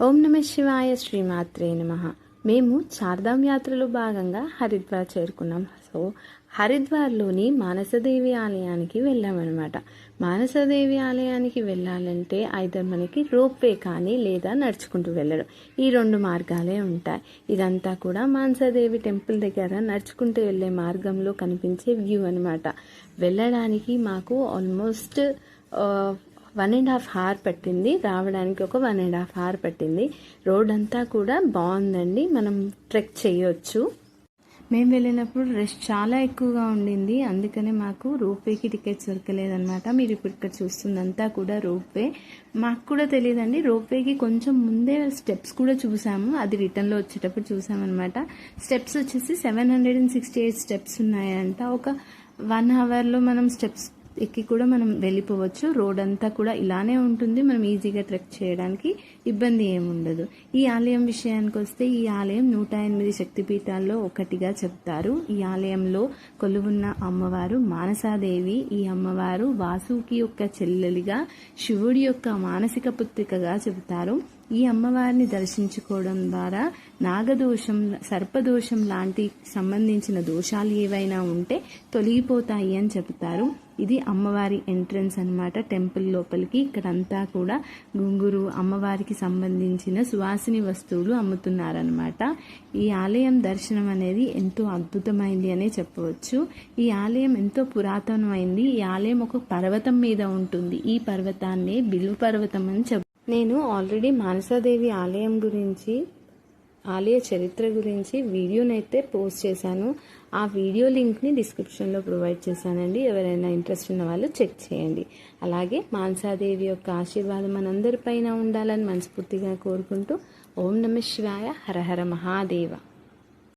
ఓం నమ శివాయ శ్రీమాత్రే నమ. మేము చార్ధామ్ యాత్రలో భాగంగా హరిద్వార్ చేరుకున్నాం. సో హరిద్వార్లోని మానసదేవి ఆలయానికి వెళ్ళామన్నమాట. మానసదేవి ఆలయానికి వెళ్ళాలంటే ఐదర్ మనకి రోప్వే కానీ లేదా నడుచుకుంటూ వెళ్ళడం. ఈ రెండు మార్గాలే ఉంటాయి. ఇదంతా కూడా మానసదేవి టెంపుల్ దగ్గర నడుచుకుంటూ వెళ్ళే మార్గంలో కనిపించే వ్యూ అనమాట వెళ్ళడానికి మాకు almost one and half hour పట్టింది. రావడానికి ఒక వన్ అండ్ హాఫ్ హార్ పట్టింది. రోడ్ అంతా కూడా బాగుందండి. మనం ట్రెక్ చేయొచ్చు. మేము వెళ్ళినప్పుడు రష్ చాలా ఎక్కువగా ఉండింది. అందుకనే మాకు రోప్వేకి టికెట్స్ దొరకలేదన్నమాట. మీరు ఇప్పుడు ఇక్కడ చూస్తుందంతా కూడా రోప్వే మాకు కూడా తెలియదండి. రోప్వేకి కొంచెం ముందే స్టెప్స్ కూడా చూసాము. అది రిటర్న్లో వచ్చేటప్పుడు చూసామన్నమాట. స్టెప్స్ వచ్చేసి seven hundred and sixty eight steps ఉన్నాయంట. ఒక వన్ అవర్లో మనం స్టెప్స్ ఎక్కి కూడా మనం వెళ్ళిపోవచ్చు. రోడ్ అంతా కూడా ఇలానే ఉంటుంది. మనం ఈజీగా ట్రెక్ చేయడానికి ఇబ్బంది ఏముండదు. ఈ ఆలయం విషయానికి వస్తే ఈ ఆలయం నూట ఎనిమిది శక్తిపీఠాల్లో ఒకటిగా చెప్తారు. ఈ ఆలయంలో కొలువున్న అమ్మవారు మానసాదేవి. ఈ అమ్మవారు వాసుకి యొక్క చెల్లెలిగా శివుడి యొక్క మానసిక పుత్రికగా చెబుతారు. ఈ అమ్మవారిని దర్శించుకోవడం ద్వారా నాగదోషం సర్పదోషం లాంటి సంబంధించిన దోషాలు ఏవైనా ఉంటే తొలగిపోతాయి అని చెబుతారు. ఇది అమ్మవారి ఎంట్రన్స్ అన్నమాట టెంపుల్ లోపలికి. ఇక్కడంతా కూడా గుంగురు అమ్మవారికి సంబంధించిన సువాసిని వస్తువులు అమ్ముతున్నారనమాట ఈ ఆలయం దర్శనం అనేది ఎంతో అద్భుతమైంది అనే చెప్పవచ్చు. ఈ ఆలయం ఎంతో పురాతనమైంది. ఈ ఆలయం ఒక పర్వతం మీద ఉంటుంది. ఈ పర్వతాన్ని బిల్వ పర్వతం అని చెప్ నేను ఆల్రెడీ మానసాదేవి ఆలయం గురించి ఆలయ చరిత్ర గురించి వీడియోనైతే పోస్ట్ చేశాను. ఆ వీడియో లింక్ని డిస్క్రిప్షన్లో ప్రొవైడ్ చేశానండి. ఎవరైనా ఇంట్రెస్ట్ ఉన్న వాళ్ళు చెక్ చేయండి. అలాగే మాన్సాదేవి యొక్క ఆశీర్వాదం మనందరిపైన ఉండాలని మనస్ఫూర్తిగా కోరుకుంటూ ఓం నమ శివాయ హరహర మహాదేవ.